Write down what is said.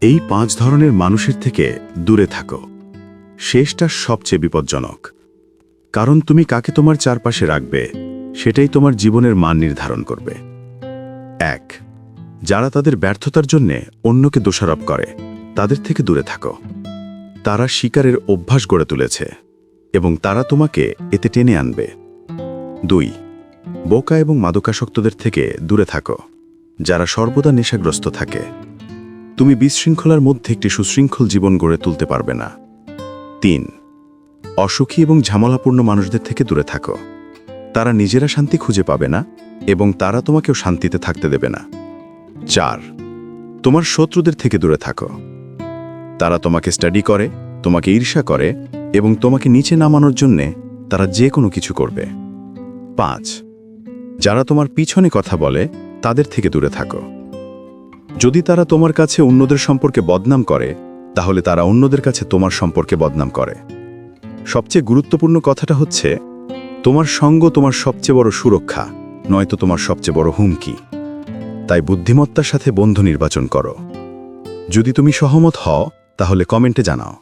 এই পাঁচ ধরনের মানুষের থেকে দূরে থাকো। শেষটা সবচেয়ে বিপজ্জনক। কারণ তুমি কাকে তোমার চারপাশে রাখবে, সেটাই তোমার জীবনের মান নির্ধারণ করবে। এক, যারা তাদের ব্যর্থতার জন্যে অন্যকে দোষারোপ করে, তাদের থেকে দূরে থাকো। তারা শিকারের অভ্যাস গড়ে তুলেছে এবং তারা তোমাকে এতে টেনে আনবে। দুই, বোকা এবং মাদকাসক্তদের থেকে দূরে থাকো। যারা সর্বদা নেশাগ্রস্ত থাকে তুমি বিশৃঙ্খলার মধ্যে একটি সুশৃঙ্খল জীবন গড়ে তুলতে পারবে না। তিন, অসুখী এবং ঝামেলাপূর্ণ মানুষদের থেকে দূরে থাকো। তারা নিজেরা শান্তি খুঁজে পাবে না এবং তারা তোমাকেও শান্তিতে থাকতে দেবে না। চার, তোমার শত্রুদের থেকে দূরে থাকো। তারা তোমাকে স্টাডি করে, তোমাকে ঈর্ষা করে এবং তোমাকে নিচে নামানোর জন্যে তারা যে কোনো কিছু করবে। পাঁচ, যারা তোমার পিছনে কথা বলে তাদের থেকে দূরে থাকো। যদি তারা তোমার কাছে অন্যদের সম্পর্কে বদনাম করে, তাহলে তারা অন্যদের কাছে তোমার সম্পর্কে বদনাম করে। সবচেয়ে গুরুত্বপূর্ণ কথাটা হচ্ছে, তোমার সঙ্গ তোমার সবচেয়ে বড় সুরক্ষা, নয়তো তোমার সবচেয়ে বড় হুমকি। তাই বুদ্ধিমত্তার সাথে বন্ধু নির্বাচন করো। যদি তুমি সহমত হও, তাহলে কমেন্টে জানাও।